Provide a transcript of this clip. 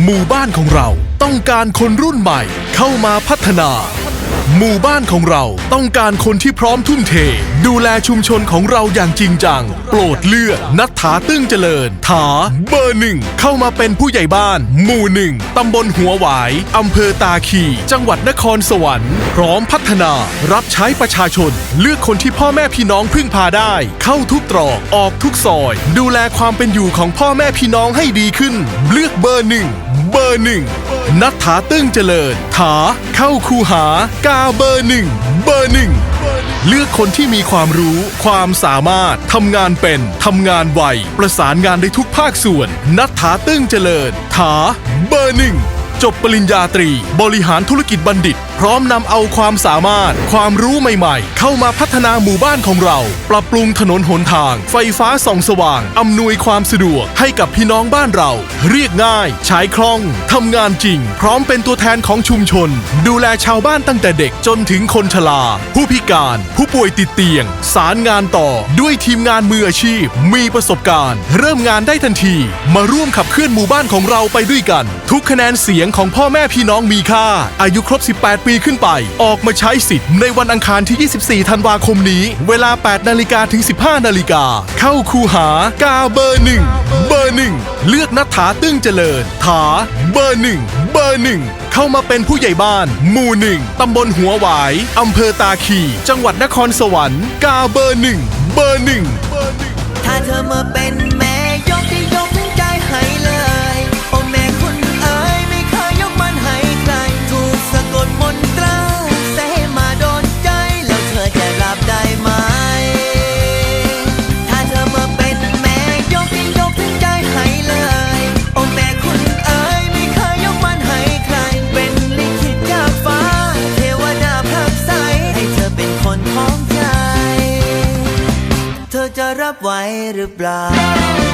หมู่บ้านของเราต้องการคนรุ่นใหม่เข้ามาพัฒนา หมู่บ้านของเราต้องการคนที่พร้อมทุ่มเท ดูแลชุมชนของเราอย่างจริงจัง โปรดเลือกนัทถาตึ้งเจริญ ถาเบอร์หนึ่งเข้ามาเป็นผู้ใหญ่บ้าน หมู่หนึ่งตำบลหัวหวายอำเภอตาคีจังหวัดนครสวรรค์ พร้อมพัฒนา รับใช้ประชาชน เลือกคนที่พ่อแม่พี่น้องพึ่งพาได้ เข้าทุกตรอกออกทุกซอย ดูแลความเป็นอยู่ของพ่อแม่พี่น้องให้ดีขึ้น เลือกเบอร์หนึ่งเบอร์หนึ่งนัทถาตึ้งเจริญ ถาเข้าคูหากาเบอร์หนึ่งเบอร์หนึ่งเลือกคนที่มีความรู้ ความสามารถ ทำงานเป็น ทำงานไว ประสานงานได้ทุกภาคส่วน นัทถาตึ้งเจริญ ถา เบอร์หนึ่ง จบปริญญาตรี บริหารธุรกิจบัณฑิตพร้อมนำเอาความสามารถ ความรู้ใหม่ๆ เข้ามาพัฒนาหมู่บ้านของเรา ปรับปรุงถนนหนทาง ไฟฟ้าส่องสว่าง อำนวยความสะดวกให้กับพี่น้องบ้านเรา เรียกง่ายใช้คล่องทำงานจริง พร้อมเป็นตัวแทนของชุมชน ดูแลชาวบ้านตั้งแต่เด็กจนถึงคนชรา ผู้พิการ ผู้ป่วยติดเตียง สารงานต่อ ด้วยทีมงานมืออาชีพ มีประสบการณ์ เริ่มงานได้ทันที มาร่วมขับเคลื่อนหมู่บ้านของเราไปด้วยกัน ทุกคะแนนเสียงของพ่อแม่พี่น้องมีค่า อายุครบ 18ปีขึ้นไป ออกมาใช้สิทธิ์ในวันอังคารที่ 24 ธันวาคมนี้ เวลา 8 นาฬิกาถึง 15 นาฬิกา เข้าคูหากาเบอร์หนึ่งเบอร์หนึ่งเลือกนัทถาตึ้งเจริญ ถาเบอร์หนึ่งเบอร์หนึ่งเข้ามาเป็นผู้ใหญ่บ้าน หมู่หนึ่งตำบลหัวหวายอำเภอตาคีจังหวัดนครสวรรค์ กาเบอร์หนึ่งเบอร์หนึ่งถ้าเธอมาเป็น อจะรับไหวหรือเปล่า